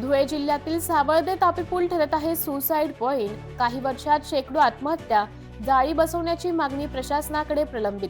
धुळे जिल्ह्यातील सावळदे तापी पूल ठरत आहे सुसाईड पॉइंट काही वर्षात शेकडो आत्महत्या जाळी बसवण्याची मागणी प्रशासनाकडे प्रलंबित.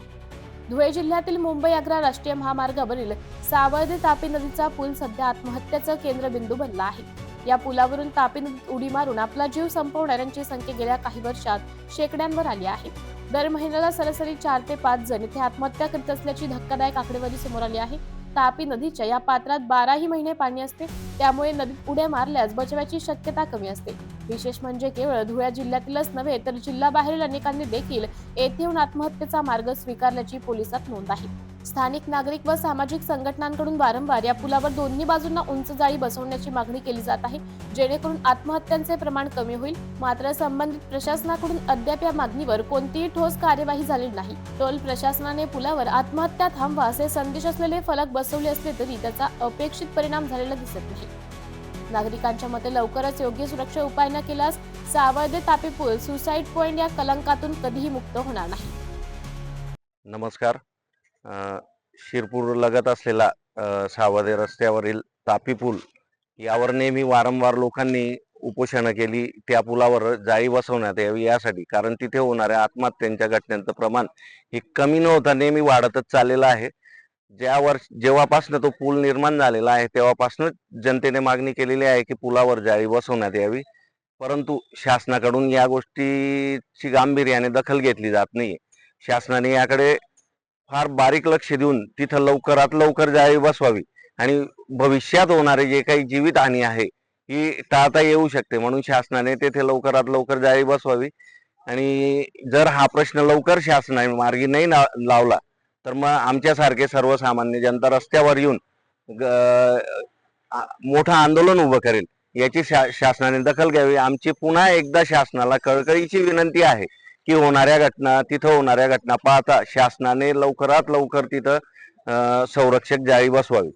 धुळे जिल्ह्यातील मुंबई आग्रा राष्ट्रीय महामार्गावरील सावळदे तापी नदीचा पूल सध्या आत्महत्याचं केंद्रबिंदू बनला आहे. या पुलावरून तापी नदीत उडी मारून आपला जीव संपवणाऱ्यांची संख्या गेल्या काही वर्षात शेकड्यांवर आली आहे. दर महिन्याला सरासरी चार ते पाच जण इथे आत्महत्या करीत असल्याची धक्कादायक आकडेवारी समोर आली आहे. तापी नदीच्या या पात्रात बाराही महिने पाणी असते. त्यामुळे नदीत उड्या मारल्यास बचावाची शक्यता कमी असते. विशेष म्हणजे केवळ धुळ्या जिल्ह्यातीलच नव्हे तर जिल्हाबाहेरील अनेकांनी देखील येथे येऊन आत्महत्येचा मार्ग स्वीकारल्याची पोलिसात नोंद आहे. स्थानिक नागरिक व सामाजिक संघटनांकडून वारंवार या पुलावर दोन्ही बाजूंना उंच जाळी बसवण्याची मागणी केली जात आहे जेणेकरून आत्महत्यांचे प्रमाण कमी होईल. मात्र संबंधित प्रशासनाकडून अद्याप या मागणीवर कोणतीही ठोस कार्यवाही झालेली नाही. टोल प्रशासनाने पुलावर आत्महत्या थांबवा असे संदेश असलेले फलक बसवले असले तरी त्याचा अपेक्षित परिणाम झालेला दिसत नाही. नागरिकांच्या मते लवकरच योग्य सुरक्षा उपाय न केल्यास सावळदे तापी पूल सुसाईड पॉइंट या कलंकातून कधीही मुक्त होणार नाही. नमस्कार. शिरपूर लगत असलेला सावदे रस्त्यावरील तापी पूल यावर नेहमी वारंवार लोकांनी उपोषणं केली. त्या पुलावर जाळी बसवण्यात यावी यासाठी कारण तिथे होणाऱ्या आत्महत्यांच्या घटनांचं प्रमाण हे कमी न होता नेहमी वाढतच चाललेलं आहे. ज्या वर्ष जेव्हापासनं तो पूल निर्माण झालेला आहे तेव्हापासून जनतेने मागणी केलेली आहे की पुलावर जाळी बसवण्यात यावी. परंतु शासनाकडून या गोष्टीची गांभीर्याने दखल घेतली जात नाही शासनाने याकडे फार बारीक लक्ष देऊन तिथं लवकरात लवकर जाळी बसवावी आणि भविष्यात होणारे जे काही जीवितहानी आहे ही टाळता येऊ शकते. म्हणून शासनाने तेथे लवकरात लवकर जाळी बसवावी. आणि जर हा प्रश्न लवकर शासनाने मार्गी नाही ना- लावला तर मग आमच्यासारखे सर्वसामान्य जनता रस्त्यावर येऊन ग- मोठं आंदोलन उभं करेल याची शा शासनाने दखल घ्यावी. आमची पुन्हा एकदा शासनाला कळकळीची विनंती आहे. की होणाऱ्या घटना तिथं होणाऱ्या घटना पाहता शासनाने लवकरात लवकर तिथं संरक्षक जाळी बसवावी.